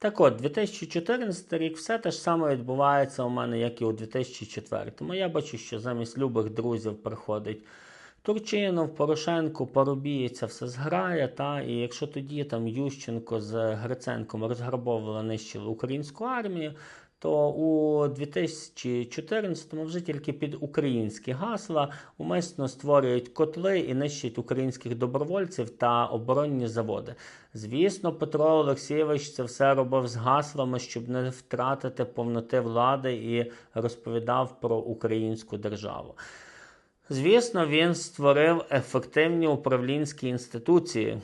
Так от, 2014 рік все те ж саме відбувається у мене, як і у 2004-му. я бачу, що замість любих друзів приходить Турчинов, Порошенко, це все зграє. Та? І якщо тоді там Ющенко з Гриценком розграбовували, нищили українську армію, то у 2014-му вже тільки під українські гасла умисно створюють котли і нищать українських добровольців та оборонні заводи. Звісно, Петро Олексійович це все робив з гаслами, щоб не втратити повноти влади і розповідав про українську державу. Звісно, він створив ефективні управлінські інституції,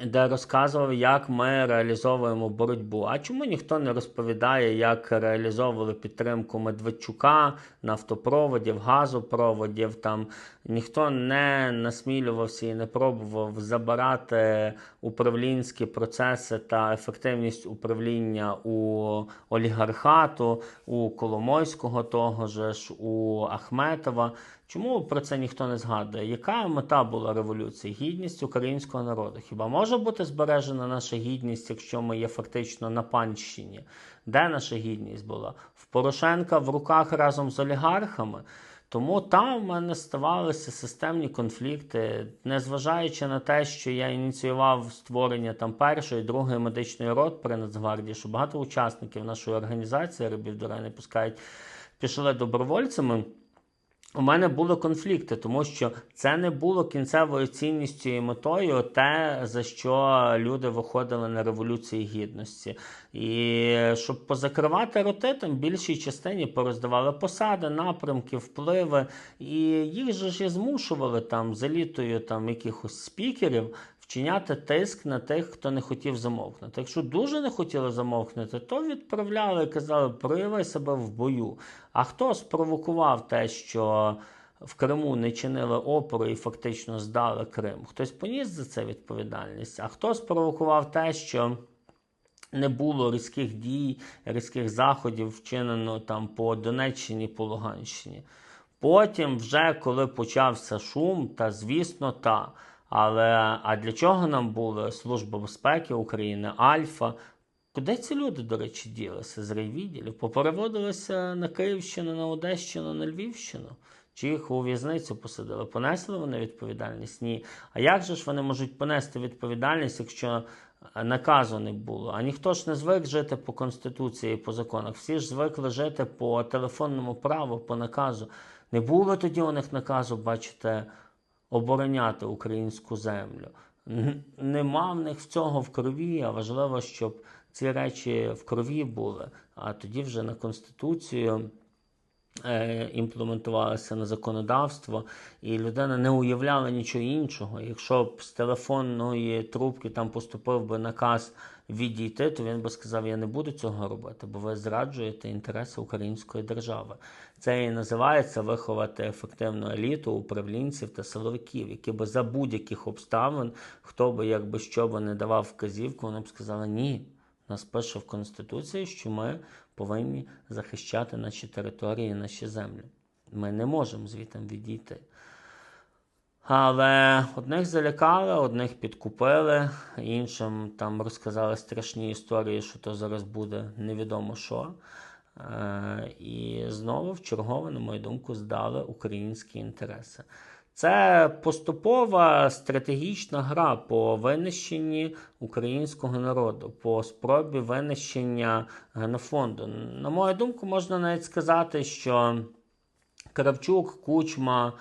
де розказував, як ми реалізовуємо боротьбу. А чому ніхто не розповідає, як реалізовували підтримку Медведчука, нафтопроводів, газопроводів? Там ніхто не насмілювався і не пробував забирати управлінські процеси та ефективність управління у олігархату, у Коломойського того же ж, у Ахметова. Чому про це ніхто не згадує? Яка мета була революції? Гідність українського народу. Хіба може бути збережена наша гідність, якщо ми є фактично на панщині? Де наша гідність була? В Порошенка в руках разом з олігархами. Тому там в мене ставалися системні конфлікти, незважаючи на те, що я ініціював створення там першої, другої медичної рот при Нацгвардії, що багато учасників нашої організації рибів до не пускають, пішли добровольцями. У мене були конфлікти, тому що це не було кінцевою цінністю і метою те, за що люди виходили на революції гідності. І щоб позакривати роти, там більшій частині пороздавали посади, напрямки, впливи, і їх же ж і змушували там за літою там якихось спікерів. Вчиняти тиск на тих, хто не хотів замовкнути. Якщо дуже не хотіли замовкнути, то відправляли і казали, прояви себе в бою. А хто спровокував те, що в Криму не чинили опору і фактично здали Крим? Хтось поніс за це відповідальність, а хто спровокував те, що не було різких дій, різких заходів вчинено там по Донеччині, по Луганщині. Потім, вже коли почався шум, та звісно, та. Але а для чого нам була Служба безпеки України, Альфа? Куди ці люди, до речі, ділися з райвідділів? Попереводилися на Київщину, на Одещину, на Львівщину? Чи їх у в'язницю посадили? Понесли вони відповідальність? Ні. А як же ж вони можуть понести відповідальність, якщо наказу не було? А ніхто ж не звик жити по Конституції по законах. Всі ж звикли жити по телефонному праву, по наказу. Не було тоді у них наказу, бачите обороняти українську землю. Нема в них цього в крові, а важливо, щоб ці речі в крові були. А тоді вже на Конституцію е, імплементувалося на законодавство, і людина не уявляла нічого іншого. Якщо б з телефонної трубки там поступив би наказ відійти, то він би сказав: Я не буду цього робити, бо ви зраджуєте інтереси української держави. Це і називається виховати ефективну еліту управлінців та силовиків, які би за будь-яких обставин, хто би якби що би не давав вказівку, вони б сказали ні. Нас пише в Конституції, що ми повинні захищати наші території, наші землі. Ми не можемо звідти відійти. Але одних залякали, одних підкупили, іншим там розказали страшні історії, що то зараз буде невідомо що. Е, І знову в чергове, на мою думку, здали українські інтереси. Це поступова стратегічна гра по винищенні українського народу, по спробі винищення генофонду. На мою думку, можна навіть сказати, що Кравчук, Кучма,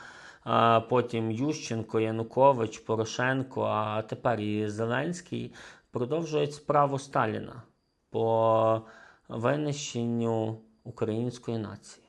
потім Ющенко, Янукович, Порошенко, а тепер і Зеленський продовжують справу Сталіна по винищенню української нації.